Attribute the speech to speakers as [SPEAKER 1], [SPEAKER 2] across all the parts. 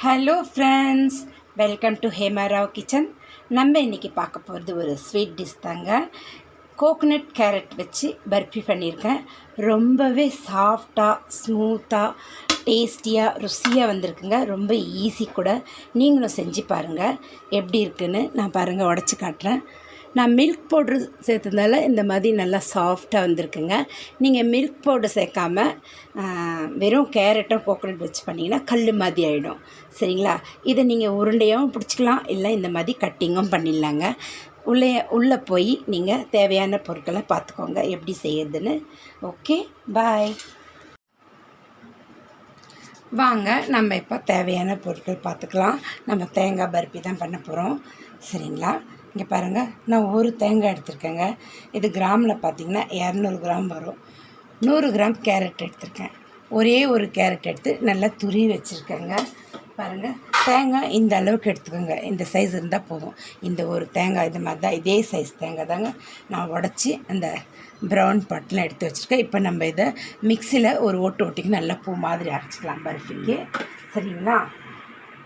[SPEAKER 1] Hello friends welcome to Hemarao kitchen நம்ம இன்றைக்கி பார்க்க போகிறது ஒரு ஸ்வீட் டிஷ் தாங்க. கோகனட் கேரட் வச்சு பர்ஃபி பண்ணியிருக்கேன். ரொம்பவே சாஃப்டாக ஸ்மூத்தாக டேஸ்டியாக ருசியாக வந்திருக்குங்க. ரொம்ப ஈஸி கூட. நீங்களும் செஞ்சு பாருங்கள் எப்படி இருக்குன்னு நான் பாருங்கள் உடச்சி காட்டுறேன். நான் மில்க் பவுட்ரு சேர்த்ததால இந்த மாதிரி நல்லா சாஃப்டாக வந்திருக்குங்க. நீங்கள் மில்க் பவுடர் சேர்க்காம வெறும் கேரட்டும் கோகனட் வச்சு பண்ணிங்கன்னா கல் மாதிரி ஆகிடும் சரிங்களா? இதை நீங்கள் உருண்டையாகவும் பிடிச்சிக்கலாம். இல்லை இந்த மாதிரி கட்டிங்கும் பண்ணிடலாங்க. உள்ளே உள்ளே போய் நீங்கள் தேவையான பொருட்களை பார்த்துக்கோங்க. எப்படி செய்யறதுன்னு. ஓகே பாய் வாங்க நம்ம இப்போ தேவையான பொருட்கள் பார்த்துக்கலாம். நம்ம தேங்காய் பருப்பி தான் பண்ண போகிறோம் சரிங்களா? இங்கே பாருங்கள் நான் ஒரு தேங்காய் எடுத்திருக்கேங்க. இது கிராமில் பார்த்தீங்கன்னா இரநூறு கிராம் வரும். நூறு கிராம் கேரட் எடுத்திருக்கேன். ஒரே ஒரு கேரட் எடுத்து நல்லா துருவி வச்சுருக்கேங்க. பாருங்கள் தேங்காய் இந்த அளவுக்கு எடுத்துக்கோங்க. இந்த சைஸ் இருந்தால் போதும். இந்த ஒரு தேங்காய் இது மாதிரி தான் இதே சைஸ் தேங்காய் தாங்க. நான் உடச்சி அந்த ப்ரௌன் பாட்டில் எடுத்து வச்சுருக்கேன். இப்போ நம்ம இதை மிக்சியில் ஒரு ஓட்டு ஓட்டிக்கு நல்லா பூ மாதிரி அரைச்சிக்கலாம் பர்ஃபிக்கு சரிங்களா?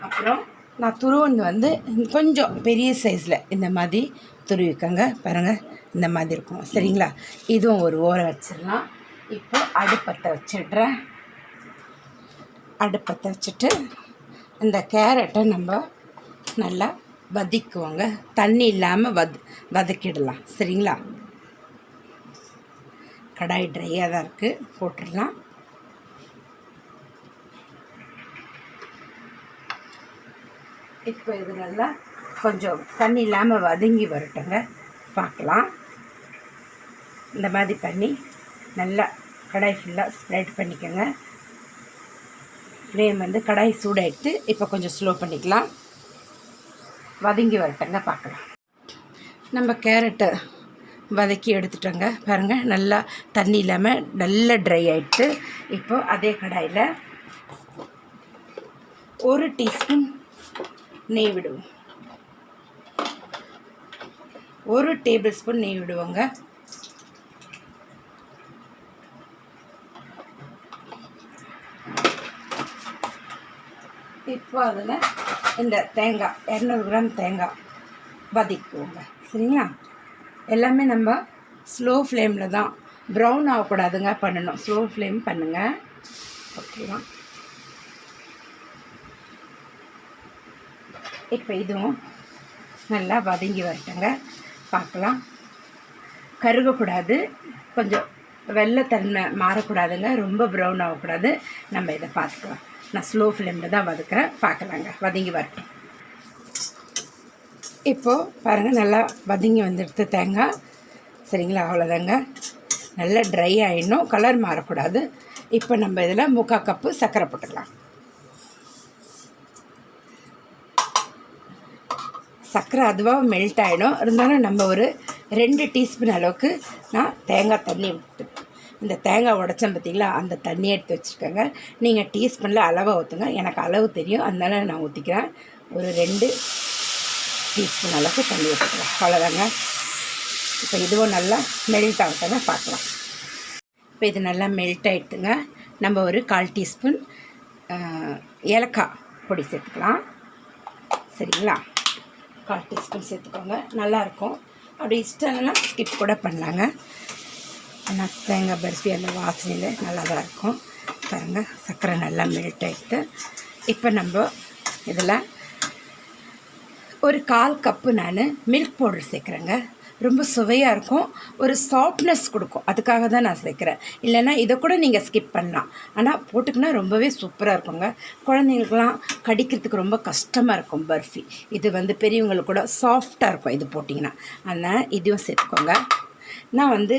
[SPEAKER 1] அப்புறம் நான் துருவன் வந்து கொஞ்சம் பெரிய சைஸில் இந்த மாதிரி துருவிக்கங்க. பாருங்கள் இந்த மாதிரி இருக்கும். சரிங்களா? இதுவும் ஒரு ஓரம் வச்சிடலாம். இப்போ அடுப்பத்தை வச்சிடுறேன். அடுப்பத்தை வச்சுட்டு இந்த கேரட்டை நம்ம நல்லா வதக்குவோங்க. தண்ணி இல்லாமல் வத வதக்கிடலாம். சரிங்களா? கடாய் ட்ரையாக தான் இருக்குது போட்டுடலாம். இப்போ இது நல்லா கொஞ்சம் தண்ணி இல்லாமல் வதங்கி வரட்டுங்க. பார்க்கலாம். இந்த மாதிரி பண்ணி நல்லா கடாய் ஃபுல்லாக ஸ்ப்ரெட் பண்ணிக்கோங்க. ஃப்ளேம் வந்து கடாய் சூடாயிட்டு இப்போ கொஞ்சம் ஸ்லோ பண்ணிக்கலாம். வதங்கி வரட்டுங்க பார்க்கலாம். நம்ம கேரட்டை வதக்கி எடுத்துட்டோங்க. பாருங்கள் நல்லா தண்ணி இல்லாமல் நல்லா ட்ரை ஆகிட்டு இப்போ அதே கடாயில் ஒரு டீஸ்பூன் நெய் விடுவோம். ஒரு டேபிள் ஸ்பூன் நெய் விடுவோங்க. இப்போ அதில் இந்த தேங்காய் இரநூறு கிராம் தேங்காய் வதக்குவோங்க. சரிங்களா? எல்லாமே நம்ம ஸ்லோ ஃப்ளேமில் தான் ப்ரௌன் ஆகக்கூடாதுங்க பண்ணணும். ஸ்லோ ஃப்ளேம் பண்ணுங்கள் ஓகேவா இப்போ இதுவும் நல்லா வதங்கி வரட்டுங்க. பார்க்கலாம். கருகக்கூடாது. கொஞ்சம் வெள்ளைத்தன்மை மாறக்கூடாதுங்க. ரொம்ப ப்ரௌன் ஆகக்கூடாது. நம்ம இதை பார்த்துக்கலாம். நான் ஸ்லோ ஃப்ளேமில் தான் வதக்குறேன். பார்க்கலாங்க. வதங்கி வரட்டும். இப்போது பாருங்கள் நல்லா வதங்கி வந்துடுத்து தேங்காய். சரிங்களா? அவ்வளோதாங்க நல்லா ட்ரை ஆகிடணும் கலர் மாறக்கூடாது. இப்போ நம்ம இதில் முக்கால் கப்பு சர்க்கரை போட்டுக்கலாம். சர்க்கரை அதுவாக மெல்ட் ஆகிடும் இருந்தாலும் நம்ம ஒரு ரெண்டு டீஸ்பூன் அளவுக்கு நான் தேங்காய் தண்ணி விட்டு இந்த தேங்காய் உடச்சேன் பார்த்தீங்களா? அந்த தண்ணியை எடுத்து வச்சுருக்கேங்க நீங்கள் டீஸ்பூனில் அளவை ஊற்றுங்க எனக்கு அளவு தெரியும். அதனால நான் ஊற்றிக்கிறேன் ஒரு ரெண்டு டீஸ்பூன் அளவுக்கு தண்ணி ஊற்றிக்கிறேன் அவ்வளோதாங்க இப்போ இதுவும் நல்லா மெல்ட் ஆகட்டுங்க பார்க்கலாம். இப்போ இது நல்லா மெல்ட் ஆகிட்டுங்க நம்ம ஒரு கால் டீஸ்பூன் ஏலக்காய் பொடி சேர்த்துக்கலாம். சரிங்களா? கால் டீஸ்பூன் சேர்த்துக்கோங்க. நல்லாயிருக்கும். அப்படி இஷ்டம் இல்லைன்னா ஸ்கிப் கூட பண்ணலாங்க. ஆனால் தேங்காய் பர்ஃபி அந்த வாசனையில் நல்லா தான் இருக்கும் பாருங்கள் சர்க்கரை நல்லா மெல்ட் ஆகிட்டு இப்போ நம்ம இதில் ஒரு கால் கப்பு நான் மில்க் பவுடர் சேர்க்குறேங்க. ரொம்ப சுவையாக இருக்கும். ஒரு சாஃப்ட்னஸ் கொடுக்கும். அதுக்காக தான் நான் சேர்க்குறேன். இல்லைன்னா இதை கூட நீங்கள் ஸ்கிப் பண்ணலாம். ஆனால் போட்டுக்கினா ரொம்பவே சூப்பராக இருக்குங்க. குழந்தைங்களுக்குலாம் கடிக்கிறதுக்கு ரொம்ப கஷ்டமாக இருக்கும் பர்ஃபி. இது வந்து பெரியவங்களுக்கு கூட சாஃப்டாக இருக்கும் இது போட்டிங்கன்னா. அதனால் இதுவும் சேர்த்துக்கோங்க. நான் வந்து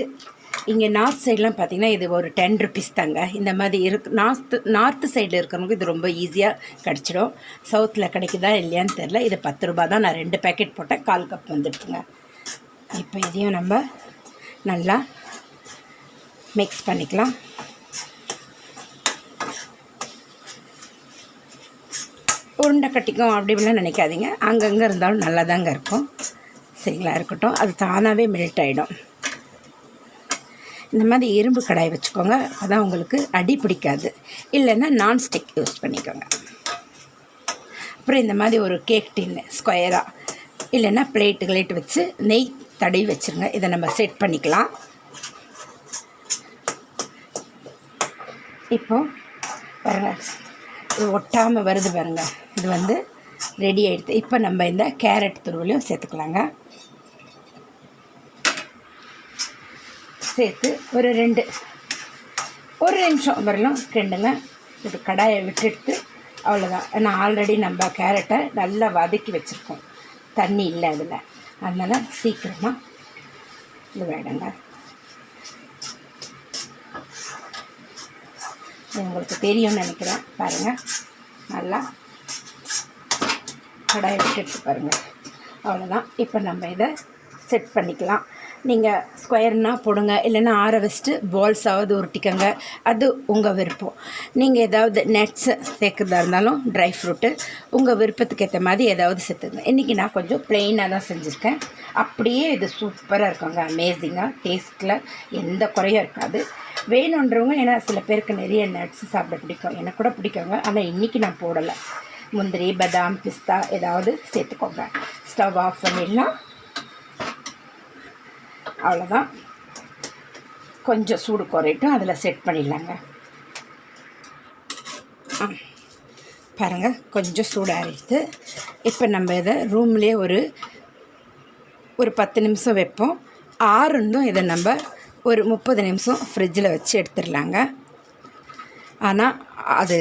[SPEAKER 1] இங்கே நார்த் சைட்லாம் பார்த்தீங்கன்னா இது ஒரு டென் ருபீஸ் தாங்க. இந்த மாதிரி இருக்கு. நார்த்து நார்த்து சைடில் இருக்கிறவங்களுக்கு இது ரொம்ப ஈஸியாக கிடச்சிடும். சவுத்தில் கிடைக்குதா இல்லையான்னு தெரில இது பத்து ரூபா தான் நான் ரெண்டு பேக்கெட் போட்டேன். கால் கப் வந்துடுச்சுங்க. இப்போ இதையும் நம்ம நல்லா மிக்ஸ் பண்ணிக்கலாம். உருண்டை கட்டிக்கும் அப்படி இப்படிலாம் நினைக்காதீங்க. அங்கங்கே இருந்தாலும் நல்லா தாங்க இருக்கும். சரிங்களா? இருக்கட்டும். அது தானாகவே மெல்ட் ஆகிடும் இந்த மாதிரி இரும்பு கடாய் வச்சுக்கோங்க. அதான் உங்களுக்கு அடி பிடிக்காது. இல்லைன்னா நான்ஸ்டிக் யூஸ் பண்ணிக்கோங்க. அப்புறம் இந்த மாதிரி ஒரு கேக் டின்னு ஸ்கொயராக இல்லைன்னா பிளேட்டு கிளேட்டு வச்சு நெய் தடவி வச்சுருங்க. இதை நம்ம செட் பண்ணிக்கலாம். இப்போ பாருங்கள் இது ஒட்டாமல் வருது பாருங்க. இது வந்து ரெடி ஆகிடுது இப்போ நம்ம இந்த கேரட் துருவலையும் சேர்த்துக்கலாங்க. சேர்த்து ஒரு ரெண்டு ஒரு நிமிஷம் வரலாம் ரெண்டுங்க இது கடாயை விட்டுட்டு அவ்வளோதான் ஏன்னா ஆல்ரெடி நம்ம கேரட்டை நல்லா வதக்கி வச்சுருக்கோம். தண்ணி இல்லை அதில். அதனால் சீக்கிரமாக இது வேணுங்க உங்களுக்கு தெரியும்னு நினைக்கிறேன். பாருங்கள் நல்லா கடாயை விட்டுட்டு பாருங்கள் அவ்வளோதான் இப்போ நம்ம இதை செட் பண்ணிக்கலாம். நீங்கள் ஸ்கொயர்னால் போடுங்க இல்லைன்னா ஆற வச்சுட்டு பால்ஸாவது உருட்டிக்கோங்க. அது உங்கள் விருப்பம். நீங்கள் ஏதாவது நட்ஸ் சேர்க்குறதா இருந்தாலும் ட்ரை ஃப்ரூட்டு உங்கள் விருப்பத்துக்கு ஏற்ற மாதிரி ஏதாவது சேர்த்துங்க இன்றைக்கி நான் கொஞ்சம் ப்ளெயினாக தான் செஞ்சுருக்கேன். அப்படியே இது சூப்பராக இருக்குங்க அமேசிங்காக டேஸ்ட்டில் எந்த குறையும் இருக்காது. வேணுன்றவங்க ஏன்னா சில பேருக்கு நிறைய நட்ஸ் சாப்பிட பிடிக்கும். எனக்கு கூட பிடிக்குங்க ஆனால் இன்றைக்கி நான் போடலை. முந்திரி பதாம் பிஸ்தா ஏதாவது சேர்த்துக்கோங்க. ஸ்டவ் ஆஃப் பண்ணிடலாம் அவ்வளோதான் கொஞ்சம் சூடு குறையிட்டும் அதில் செட் பண்ணிடலாங்க. ஆ பாருங்கள் கொஞ்சம் சூடாகிடுது இப்போ நம்ம இதை ரூம்லேயே ஒரு ஒரு பத்து நிமிஷம் வைப்போம். ஆறுந்தும் இதை நம்ம ஒரு முப்பது நிமிஷம் ஃப்ரிட்ஜில் வச்சு எடுத்துடலாங்க. ஆனால் அது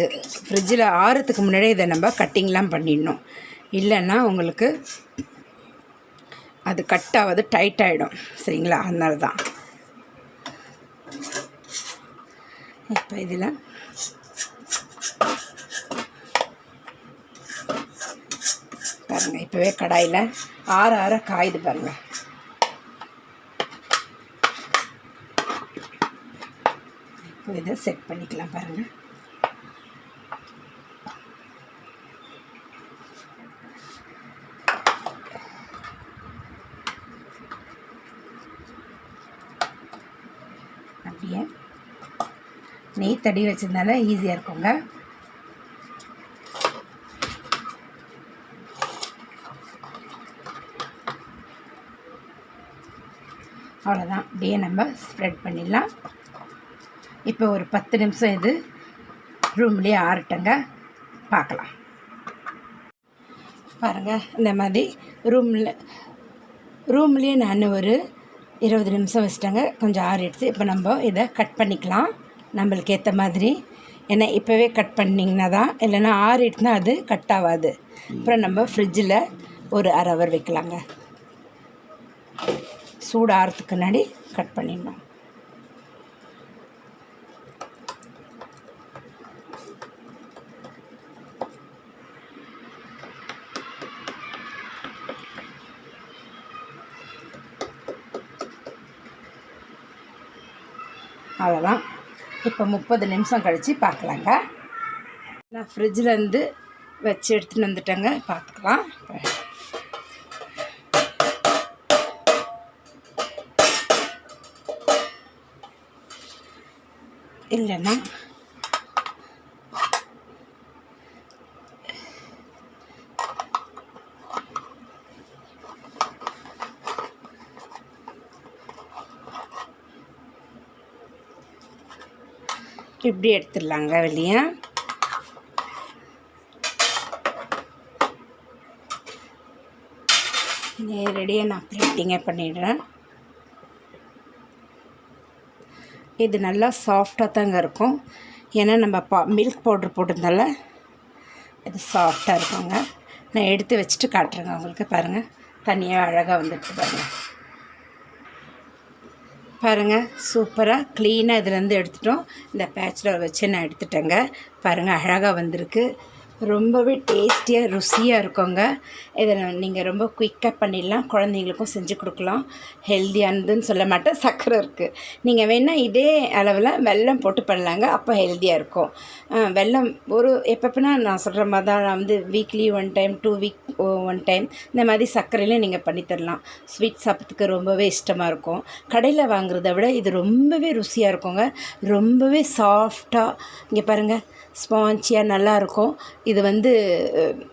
[SPEAKER 1] ஃப்ரிட்ஜில் ஆறுறதுக்கு முன்னாடியே இதை நம்ம கட்டிங்லாம் பண்ணிடணும். இல்லைன்னா உங்களுக்கு அது கட் ஆகாது டைட் ஆகிடும் சரிங்களா? அதனால தான் இப்போ இதில் பாருங்கள் இப்போவே கடாயில் ஆற ஆற காயுது பாருங்கள் இப்போ இதை செட் பண்ணிக்கலாம் பாருங்கள் அப்படியே நெய் தடி வச்சதுனால ஈஸியாக இருக்குங்க. அவ்வளோதான் அப்படியே நம்ம ஸ்ப்ரெட் பண்ணிடலாம். இப்போ ஒரு பத்து நிமிஷம் இது ரூம்லேயே ஆறட்டுங்க. பார்க்கலாம். பாருங்கள் இந்த மாதிரி ரூமில் ரூம்லேயே நான் ஒரு இருபது நிமிஷம் வச்சிட்டேங்க. கொஞ்சம் ஆறிடுச்சு. இப்போ நம்ம இதை கட் பண்ணிக்கலாம். நம்மளுக்கு ஏற்ற மாதிரி. ஏன்னா இப்போவே கட் பண்ணிங்கன்னா தான் இல்லைன்னா ஆறிட்டுனா அது கட் ஆகாது அப்புறம் நம்ம ஃப்ரிட்ஜில் ஒரு அரை ஹவர் வைக்கலாங்க. சூடு ஆறுறதுக்கு முன்னாடி கட் பண்ணிடணும் அவ்வளோதான் இப்போ முப்பது நிமிஷம் கழித்து பார்க்கலாங்க. நான் ஃப்ரிட்ஜில் இருந்து வச்சு எடுத்துன்னு வந்துட்டேங்க பார்த்துக்கலாம். இல்லைன்னா இப்படி எடுத்துடலாங்க வெளியே. நேரடியாக நான் பிளேட்டிங்கே பண்ணிடுறேன். இது நல்லா சாஃப்டாக தாங்க இருக்கும். ஏன்னா நம்ம பா மில்க் பவுட்ரு போட்டிருந்தால இது சாஃப்டாக இருக்குங்க. நான் எடுத்து வச்சுட்டு காட்டுறேங்க. உங்களுக்கு பாருங்கள் தனியாக அழகாக வந்துட்டு பாருங்கள் பாருங்கள் சூப்பராக க்ளீனாக இதுலேருந்து எடுத்துட்டோம். இந்த பேச்சில் வச்சு நான் எடுத்துட்டேங்க. பாருங்கள் அழகாக வந்திருக்கு. ரொம்பவே டேஸ்டியாக ருசியாக இருக்குங்க. இதை நீங்கள் ரொம்ப குயிக்காக பண்ணிடலாம். குழந்தைங்களுக்கும் செஞ்சு கொடுக்கலாம். ஹெல்த்தியானதுன்னு சொல்ல மாட்டேன். சர்க்கரை இருக்குது நீங்கள் வேணால் இதே அளவில் வெல்லம் போட்டு பண்ணலாங்க. அப்போ ஹெல்த்தியாக இருக்கும். வெல்லம் ஒரு எப்பப்போனா நான் சொல்கிற மாதிரி தான் நான் வந்து weekly one time two week one time இந்த மாதிரி சர்க்கரையிலையும் நீங்கள் பண்ணித்தரலாம் ஸ்வீட் சாப்பிட்றதுக்கு ரொம்பவே இஷ்டமாக இருக்கும். கடையில் வாங்குறத விட இது ரொம்பவே ருசியாக இருக்குங்க. ரொம்பவே சாஃப்டாக இங்கே பாருங்கள் ஸ்பாஞ்சியாக நல்லாயிருக்கும். இது வந்து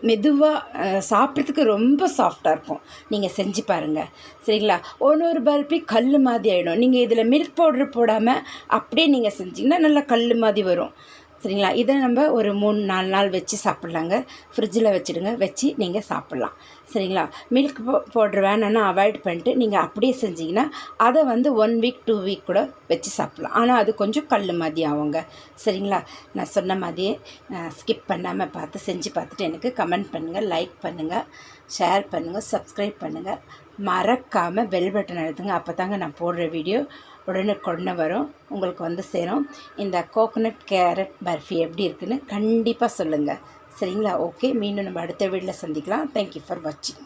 [SPEAKER 1] மெதுவாக சாப்பிட்றதுக்கு ரொம்ப சாஃப்டாக இருக்கும். நீங்கள் செஞ்சு பாருங்கள் சரிங்களா? ஒன்று ஒரு பர்பி கல் மாதிரி ஆகிடும் நீங்கள் இதில் மில்க் பவுடர் போடாமல் அப்படியே நீங்கள் செஞ்சீங்கன்னா நல்லா கல் மாதிரி வரும். சரிங்களா? இதை நம்ம ஒரு மூணு நாலு நாள் வச்சு சாப்பிட்லாங்க. ஃப்ரிட்ஜில் வச்சுடுங்க. வச்சு நீங்கள் சாப்பிட்லாம். சரிங்களா? மில்க் பவுட்ரு வேணும்னா அவாய்ட் பண்ணிட்டு நீங்கள் அப்படியே செஞ்சீங்கன்னா அதை வந்து ஒன் வீக் டூ வீக் கூட வச்சு சாப்பிட்லாம். ஆனால் அது கொஞ்சம் கல் மாதிரி ஆகுங்க. சரிங்களா? நான் சொன்ன மாதிரியே ஸ்கிப் பண்ணாமல் பார்த்து செஞ்சு பார்த்துட்டு எனக்கு கமெண்ட் பண்ணுங்கள் லைக் பண்ணுங்கள் ஷேர் பண்ணுங்கள் சப்ஸ்கிரைப் பண்ணுங்கள் மறக்காமல் பெல் பட்டன் அழுத்துங்க. அப்போ தாங்க நான் போடுற வீடியோ உடனுக்குடனே வரும். உங்களுக்கு வந்து சேரும். இந்த கோகோனட் கேரட் பர்ஃபி எப்படி இருக்குன்னு கண்டிப்பாக சொல்லுங்கள் சரிங்களா? ஓகே மீண்டும் நம்ம அடுத்த வீட்டில் சந்திக்கலாம். தேங்க்யூ ஃபார் வாட்சிங்